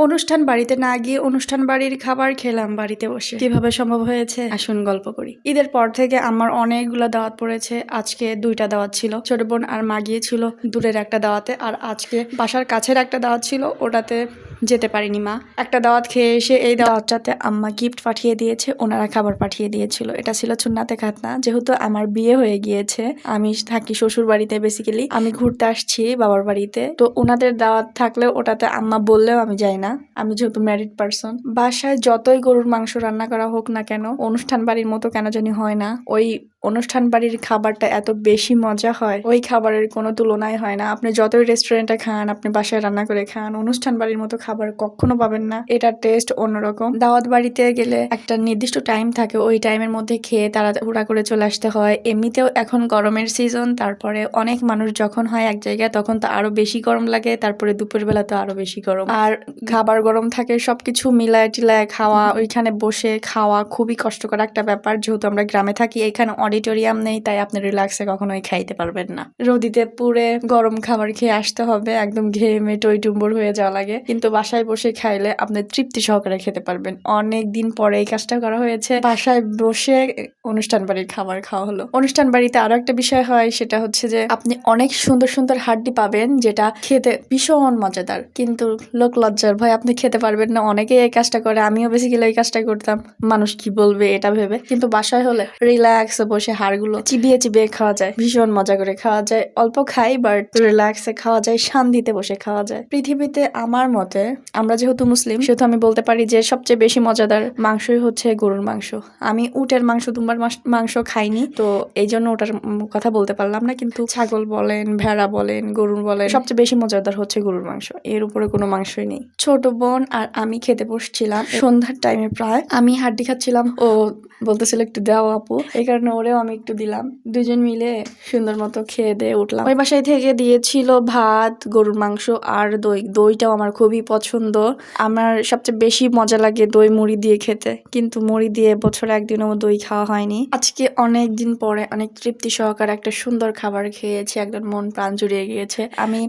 অনুষ্ঠান বাড়িতে না গিয়ে অনুষ্ঠান বাড়ির খাবার খেলাম বাড়িতে বসে। কীভাবে সম্ভব হয়েছে? আসুন গল্প করি। ঈদের পর থেকে আমার অনেকগুলো দাওয়াত পড়েছে। আজকে দুইটা দাওয়াত ছিল। ছোট বোন আর মা গিয়েছিল দূরের একটা দাওয়াতে। আর আজকে বাসার কাছের একটা দাওয়াত ছিল। ওটাতে যেতে পারিনি, মা। একটা দাওয়াত খেয়ে এসে এই দাওয়াতটাতে আম্মা গিফট পাঠিয়ে দিয়েছে, ওনারা খাবার পাঠিয়ে দিয়েছিল। এটা ছিল চুন্নাতে খাতনা। যেহেতু আমার বিয়ে হয়ে গিয়েছে, আমি থাকি শ্বশুর বাড়িতে বেসিক্যালি আমি ঘুরতে আসছি বাবার বাড়িতে। তো ওনাদের দাওয়াত থাকলেও ওটাতে আম্মা বললেও আমি যাই না। আমি যেহেতু ম্যারিড পার্সন বাসায় যতই গরুর মাংস রান্না করা হোক না কেন, অনুষ্ঠান বাড়ির মতো কেন জানি হয় না। ওই অনুষ্ঠান বাড়ির খাবারটা এত বেশি মজা হয়, ওই খাবারের কোনো তুলনাই হয় না। আপনি যতই রেস্টুরেন্টে খান, আপনি বাসায় রান্না করে খান, অনুষ্ঠান বাড়ির মতো খাবার কখনো পাবেন না। এটার টেস্ট অন্যরকম। দাওয়াত বাড়িতে গেলে একটা নির্দিষ্ট টাইম থাকে, ওই টাইমের মধ্যে খেয়ে তারা হুড়া করে চলে আসতে হয়। এমনিতেও এখন গরমের সিজন তারপরে অনেক মানুষ যখন হয় এক জায়গায়, তখন তো আরও বেশি গরম লাগে, তারপরে দুপুরবেলা তো আরও বেশি গরম। আর খাবার গরম থাকে, সবকিছু মিলায় টিলায় খাওয়া, ওইখানে বসে খাওয়া খুবই কষ্টকর একটা ব্যাপার। যেহেতু আমরা গ্রামে থাকি, এখানে অডিটোরিয়াম নেই, তাই আপনি রিল্যাক্সে কখনোই খাইতে পারবেন না। রোদিতে পুরে গরম খাবার খেয়ে আসতে হবে, একদম ঘেমে টই টুম্বর হয়ে যাওয়া লাগে। কিন্তু বাসায় বসে খাইলে আপনি তৃপ্তি সহকারে খেতে পারবেন। অনেক দিন পরে এই কাজটা করা হয়েছে। বাসায় বসে অনুষ্ঠান বাড়ির খাবার খাওয়া হলো। অনুষ্ঠান বাড়িতে আরও একটা বিষয় হয়, সেটা হচ্ছে যে আপনি অনেক সুন্দর সুন্দর হাড্ডি পাবেন, যেটা খেতে ভীষণ মজাদার। কিন্তু লোক লজ্জার ভয়, আপনি খেতে পারবেন না। অনেকে এই কাজটা করে, আমিও বেসিক্যালি এই কাজটা করতাম। মানুষ কি বলবে এটা ভেবে? কিন্তু বাসায় হলে রিল্যাক্স বসে হাড়গুলো চিবিয়ে চিবিয়ে খাওয়া যায়। ভীষণ মজা করে খাওয়া যায়। অল্প খাই বাট রিল্যাক্সে খাওয়া যায় শান্তিতে বসে খাওয়া যায়। পৃথিবীতে আমার মতে আমরা যেহেতু মুসলিম সেহেতু আমি বলতে পারি যে সবচেয়ে বেশি মজাদার মাংসই হচ্ছে গরুর মাংস। আমি উটের মাংস দুম্বার মাস- খাইনি তো এই জন্য ওটার কথা বলতে পারলাম না কিন্তু ছাগল বলেন ভেড়া বলেন গরুর বলেন সবচেয়ে বেশি মজাদার হচ্ছে গরুর মাংস। এর উপরে কোনো মাংসই নেই। ছোট বোন আর আমি খেতে বসছিলাম। সন্ধ্যার টাইমে প্রায় আমি হাড্ডি খাচ্ছিলাম ও বলতেছিল একটু দাও আপু। এই কারণে ওরেও আমি একটু দিলাম। দুজন মিলে সুন্দর মতো খেয়ে দিয়ে উঠলাম। ওই বাসায় থেকে দিয়েছিল ভাত, গরুর মাংস আর দই। দইটাও আমার খুবই পছন্দ। আমার সবচেয়ে বেশি মজা লাগে দই মুড়ি দিয়ে খেতে। কিন্তু মুড়ি দিয়ে বছরে একদিনও দই খাওয়া হয়নি। আজকে অনেক দিন পরে অনেক তৃপ্তি সহকারে একটা সুন্দর খাবার খেয়েছি। একদম মন প্রাণ জুড়িয়ে গিয়েছে। আমি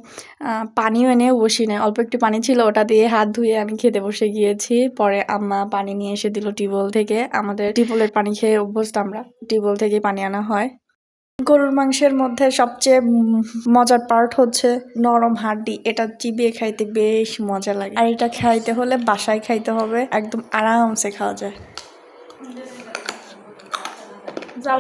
পানিও এনেও বসি না অল্প একটু পানি ছিল, ওটা দিয়ে হাত ধুয়ে আমি খেতে বসে গিয়েছি। পরে আম্মা পানি নিয়ে এসে দিল টিউবওয়েল থেকে। আমাদের টিউবওয়েলের পানি খেয়ে অভ্যস্ত আমরা। টিউবওয়েল থেকে পানি আনা হয়। গরুর মাংসের মধ্যে সবচেয়ে মজার পার্ট হচ্ছে নরম হাড্ডি। এটা চিবিয়ে খাইতে বেশ মজা লাগে। আর এটা খাইতে হলে বাসায় খাইতে হবে। একদম আরামসে খাওয়া যায়। যাও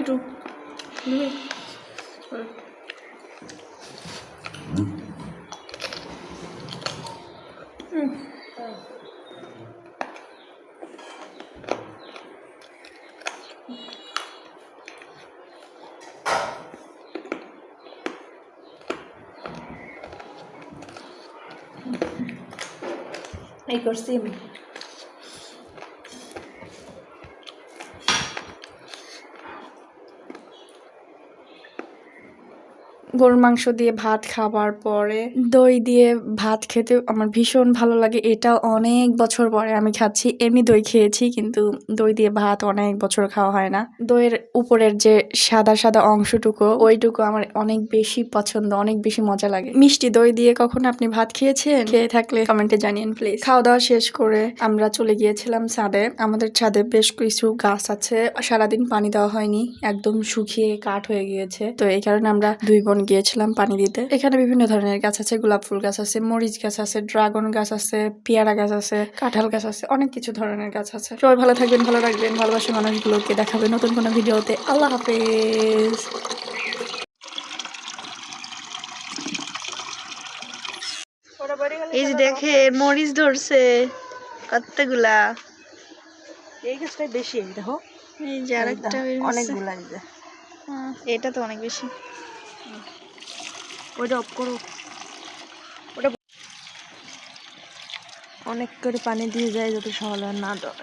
একটু? এই করছি গরুর মাংস দিয়ে ভাত খাবার পরে দই দিয়ে ভাত খেতে আমার ভীষণ ভালো লাগে। এটা অনেক বছর পরে আমি খাচ্ছি। এমনি দই খেয়েছি, কিন্তু দই দিয়ে ভাত অনেক বছর খাওয়া হয় না। দইয়ের উপরের যে সাদা সাদা অংশটুকু, ওইটুকু আমার অনেক বেশি পছন্দ, অনেক বেশি মজা লাগে। মিষ্টি দই দিয়ে কখন আপনি ভাত খেয়েছেন? খেয়ে থাকলে কমেন্টে জানিয়েন প্লিজ খাওয়া দাওয়া শেষ করে আমরা চলে গিয়েছিলাম ছাদে। আমাদের ছাদে বেশ কিছু গাছ আছে। সারাদিন পানি দেওয়া হয়নি, একদম শুকিয়ে কাঠ হয়ে গিয়েছে। তো এই কারণে আমরা দুই বোন গিয়েছিলাম পানি দিতে। এখানে বিভিন্ন ধরনের গাছ আছে গোলাপ ফুল গাছ আছে মরিচ গাছ আছে ড্রাগন গাছ আছে পেয়ারা গাছ আছে কাঁঠাল গাছ আছে অনেক কিছু ধরনের গাছ আছে। সবাই ভালো থাকবেন ভালো রাখবেন ভালোবাসা মানুষগুলোকে দেখাবে নতুন কোনো ভিডিওতে। আল্লাহ হাফেজ। এই যে দেখে মরিচ ধরছে কতগুলা? এই গাছটাই বেশি দেখো। এই যে আরেকটা অনেকগুলা হ্যাঁ, এটা তো অনেক বেশি। ওইটা অফ করো। ওটা অনেক করে পানি দিয়ে যায় যাতে সকালে না দেওয়া